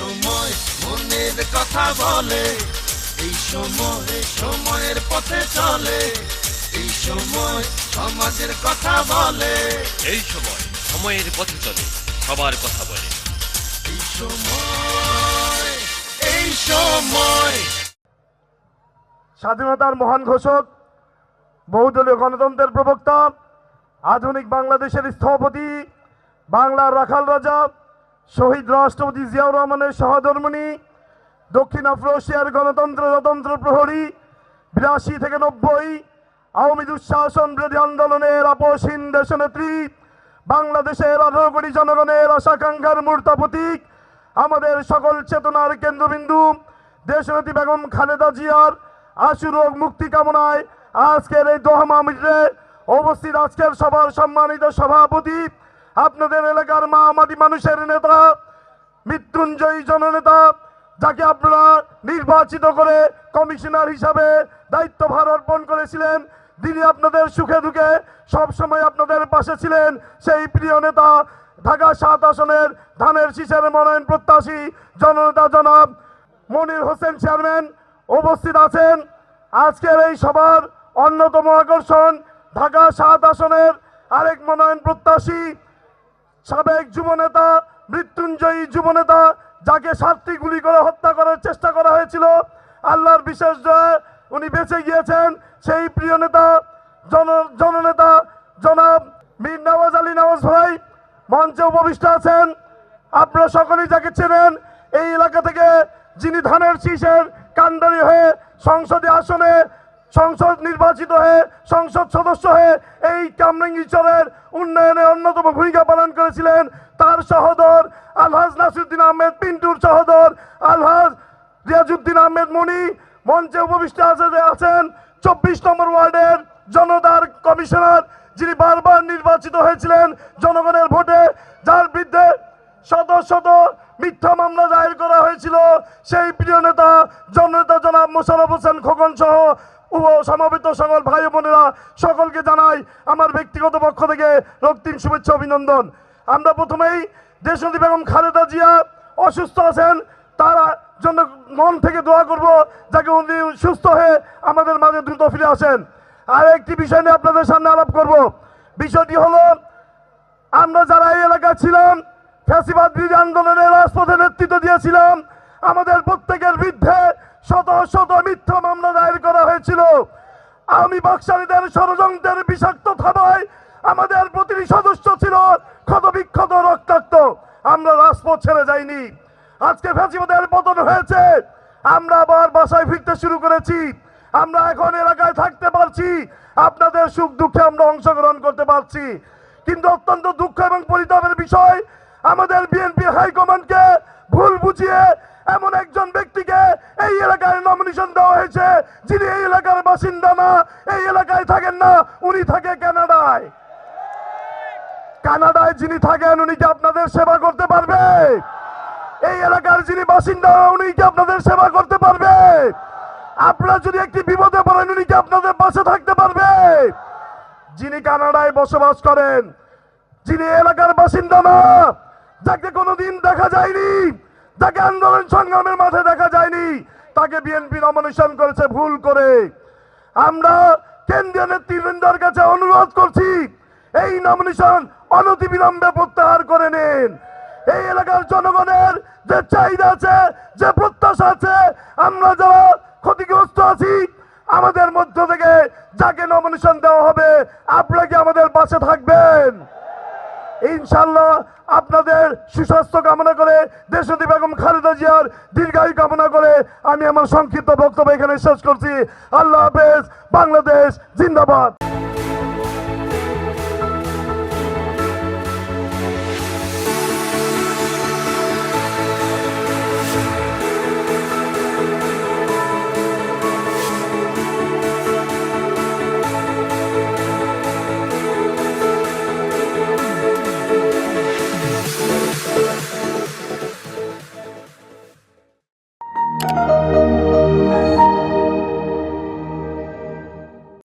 সময় মনের কথা বলে এই সময় সময়ের পথে চলে এই সময় সমাজের কথা বলে। এই সময় সময়ের পথে চলে সবার কথা বলে। এই সময় এই সময়। স্বাধীনতার মহান ঘোষক বহুদলীয় গণতন্ত্রের প্রবক্তা আধুনিক বাংলাদেশের স্থপতি বাংলার রাখাল রাজা শহীদ রাষ্ট্রপতি জিয়াউর রহমানের সহধর্মিণী, দক্ষিণ আফ্রিকার গণতন্ত্র স্বতন্ত্র প্রহরী, বিরাশি থেকে নব্বই, আওয়ামী দুঃশাসন বিরোধী আন্দোলনের আপসহীন দেশনেত্রী, বাংলাদেশের আঠারো কোটি জনগণের আশাকাঙ্ক্ষার মূর্ত প্রতীক, আমাদের সকল চেতনার কেন্দ্রবিন্দু, দেশনেত্রী বেগম খালেদা জিয়ার আশু রোগ মুক্তি কামনায় আজকের এই দোহা মাহমিদে উপস্থিত আজকের সবার সম্মানিত সভাপতি আপনাদের এলাকার মা মাটি মানুষের নেতা, মৃত্যুঞ্জয়ী জননেতা, যাকে আপনারা নির্বাচিত করে কমিশনার হিসাবে দায়িত্বভার অর্পণ করেছিলেন তিনি আপনাদের সুখে দুঃখে সবসময় আপনাদের পাশে ছিলেন, সেই প্রিয় নেতা ঢাকা সাত আসনের ধানের শীষের মনোনয়ন প্রত্যাশী জননেতা জনাব মনির হোসেন চেয়ারম্যান উপস্থিত আছেন। আজকের এই সভার অন্যতম আকর্ষণ ঢাকা সাত আসনের আরেক মনোনয়ন প্রত্যাশী সাবেক যুবনেতা, মৃত্যুঞ্জয়ী যুবনেতা, যাকে সাতটি গুলি করে হত্যা করার চেষ্টা করা হয়েছিল, আল্লাহর বিশেষ জয়, উনি বেঁচে গিয়েছেন। সেই প্রিয় নেতা, জন, জননেতা, জনাব মীর নওয়াজ আলী নওয়াজ ভাই, মঞ্চে উপবিষ্ট আছেন। আপনারা সকলেই যাকে চেনেন, এই এলাকা থেকে যিনি ধানের শীষের কান্ডারি হয়ে সংসদে আসনে সংসদ নির্বাচিত হয়ে, সংসদ সদস্য হয়ে এই কামরাঙ্গিচরের উন্নয়নে অন্যতম ভূমিকা পালন করেছিলেন তার সহদর আলহাজ নাসিরুদ্দিন আহমেদ, পিন্টুর সহদর আলহাজ রিয়াজুদ্দিন আহমেদ মনি, মঞ্চে উপবিষ্ট আছে- আছেন চব্বিশ নম্বর ওয়ার্ডের জনতার কমিশনার, যিনি বারবার নির্বাচিত হয়েছিলেন জনগণের ভোটে, যার বিরুদ্ধে শত শত মিথ্যা মামলা দায়ের করা হয়েছিল। সেই প্রিয় নেতা, জননেতা জনাব মোশারফ হোসেন খোকন সহ উপ সমাবেত সকল ভাই বোনেরা, সকলকে জানাই আমার ব্যক্তিগত পক্ষ থেকে রক্তিম শুভেচ্ছা, অভিনন্দন। আমরা প্রথমেই দেশনদী বেগম খালেদা জিয়া অসুস্থ আছেন, তার জন্য মন থেকে দোয়া করব যাকে উনি সুস্থ হয়ে আমাদের মাঝে দ্রুত ফিরে আসেন। আর একটি বিষয় নিয়ে আপনাদের সামনে আলাপ করব। বিষয়টি হলো, আমরা যারা এই এলাকায় ছিলাম, ফ্যাসিবাদ বিরোধী আন্দোলনের রাজপথে নেতৃত্ব দিয়েছিলাম, আমাদের প্রত্যেকের বিরুদ্ধে শত শত মিথ্যা মামলা দায়ের করা হয়েছিল। আমি বাকশালীদের, ষড়যন্ত্রের বিষাক্ত থাবায় আমাদের প্রতিটি সদস্য ছিল ক্ষত বিক্ষত রক্তাক্ত। আমরা রাজপথ ছেড়ে যাইনি। আজকে ফ্যাসিবাদের পতন হয়েছে। আমরা আবার বাসায় ফিরতে শুরু করেছি। আমরা এখন এলাকায় থাকতে পারছি। আপনাদের সুখ দুঃখে আমরা অংশগ্রহণ করতে পারছি। কিন্তু অত্যন্ত দুঃখ এবং পরিতাপের বিষয়, আমাদের বিএনপি হাইকমান্ডকে ভুল বুঝিয়ে এমন একজন ব্যক্তিকে এই এলাকায় নমিনেশন দেওয়া হয়েছে। যিনি এই এলাকার বাসিন্দা না, এই এলাকায় থাকেন না, উনি থাকে কানাডায়। কানাডায় যিনি থাকেন, উনি কি আপনাদের সেবা করতে পারবে? এই এলাকার যিনি বাসিন্দা, উনি কি আপনাদের সেবা করতে পারবে? আপনারা যদি একটি বিপদে পড়েন, উনি কি আপনাদের পাশে থাকতে পারবে? যিনি কানাডায় বসবাস করেন, যিনি এলাকার বাসিন্দা না, যাকে কোনোদিন দেখা যায়নি যাকে আন্দোলন সংগ্রামের মাঠে দেখা যায়নি। তাকে বিএনপি নমিনেশন করেছে ভুল করে। আমরা কেন্দ্রীয় নেতৃবৃন্দর কাছে অনুরোধ করছি, এই নমিনেশন অনতিবিলম্বে প্রত্যাহার করে নিন। এই এলাকার জনগণের যে চাহিদা আছে, যে প্রত্যাশা আছে, আমরা যারা ক্ষতিগ্রস্ত আছি, আমাদের মধ্য থেকে যাকে নমিনেশন দেওয়া হবে আপনারা কি আমাদের পাশে থাকবেন। ইনশাল্লাহ আপনাদের সুস্বাস্থ্য কামনা করে দেশদী বেগম খালেদা জিয়ার দীর্ঘায়ু কামনা করে আমি আমার সংক্ষিপ্ত বক্তব্য এখানে শেষ করছি। আল্লাহ হাফেজ, বাংলাদেশ জিন্দাবাদ।